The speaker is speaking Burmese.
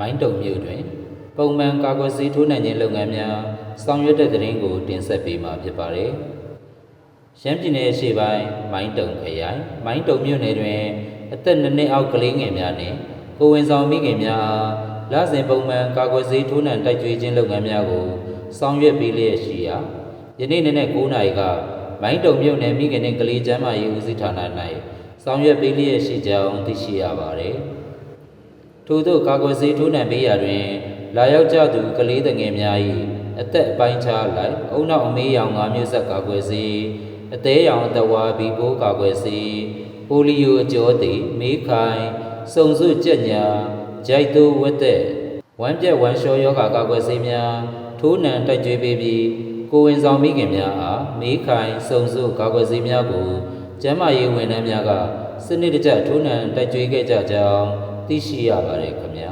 မိုင်းတုံမြို့တွင် ပုံမှန်ကာကွယ်ဆေးထိုးနှံခြင်းလုပ်ငန်းများဆောင်ရွက်တဲ့သတင်းကိုတင်ဆက်ပေးမှာဖြစ်ပါတယ်။ရှမ်းပြည်နယ်အရှေ့ပိုင်းမိုင်းတုံခရိုင်မိုင်းတုံမြို့နယ်တွင် အသက်2နှစ်အောက်ကလေးငယ်များနှင့်ကိုယ်ဝန်ဆောင်မိခင်များအားလစဉ်ပုံမှန်ကာကွယ်ဆေးထိုးနှံတိုက်ကြွေးခြင်းလုပ်ငန်းများကိုဆောင်ရွက်ပေးလျက်ရှိရာယနေ့နေ့နဲ့9နာရီကမိုင်းတုံမြို့နယ်မိခင်နှင့်ကလေးကျန်းမာရေးဦးစီးဌာန၌ဆောင်ရွက်ပေးလျက်ရှိကြောင်းသိရှိရပါသည်။ ထို့သောကာကွယ်ဆေးထိုးနှံပေးရာတွင် လာရောက်ကြသူကလေးငယ်များ၏အသက်အပိုင်းခြားလိုက်အုံနောက်အမေးရောင်၅မျိုးဆက်ကာကွယ်ဆေးအသေးရောင်အသက်ဝါဘီဘိုးကာကွယ်ဆေးပိုလီယိုအကျော်သည်မေးခိုင်စုံစုကြက်ညာဂျိုက်တိုးဝက်သက်ဝမ်းပြက်ဝမ်းလျှောယောဂါကာကွယ်ဆေးများထိုးနှံတိုက်ကြွေးပေးပြီးကိုယ်ဝန်ဆောင်မိခင်များအားမေးခိုင်စုံစုကာကွယ်ဆေးများကိုကျန်းမာရေးဝန်ထမ်းများကစနစ်တကျထိုးနှံတိုက်ကြွေးခဲ့ကြကြောင်း သိရှိရပါတယ်ခင်ဗျာ